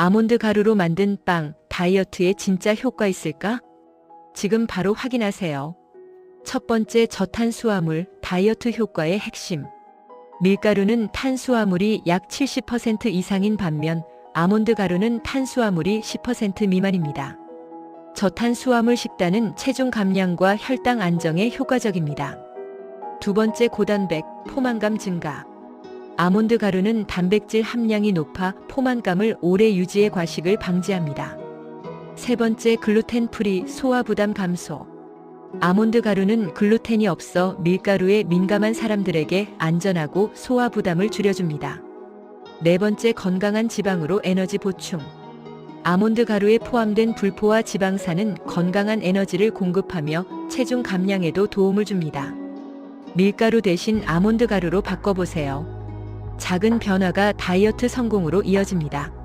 아몬드 가루로 만든 빵, 다이어트에 진짜 효과 있을까? 지금 바로 확인하세요. 첫 번째 저탄수화물, 다이어트 효과의 핵심. 밀가루는 탄수화물이 약 70% 이상인 반면 아몬드 가루는 탄수화물이 10% 미만입니다. 저탄수화물 식단은 체중 감량과 혈당 안정에 효과적입니다. 두 번째 고단백, 포만감 증가. 아몬드 가루는 단백질 함량이 높아 포만감을 오래 유지해 과식을 방지합니다. 세 번째 글루텐 프리 소화 부담 감소. 아몬드 가루는 글루텐이 없어 밀가루에 민감한 사람들에게 안전하고 소화 부담을 줄여줍니다. 네 번째 건강한 지방으로 에너지 보충. 아몬드 가루에 포함된 불포화 지방산은 건강한 에너지를 공급하며 체중 감량에도 도움을 줍니다. 밀가루 대신 아몬드 가루로 바꿔보세요. 작은 변화가 다이어트 성공으로 이어집니다.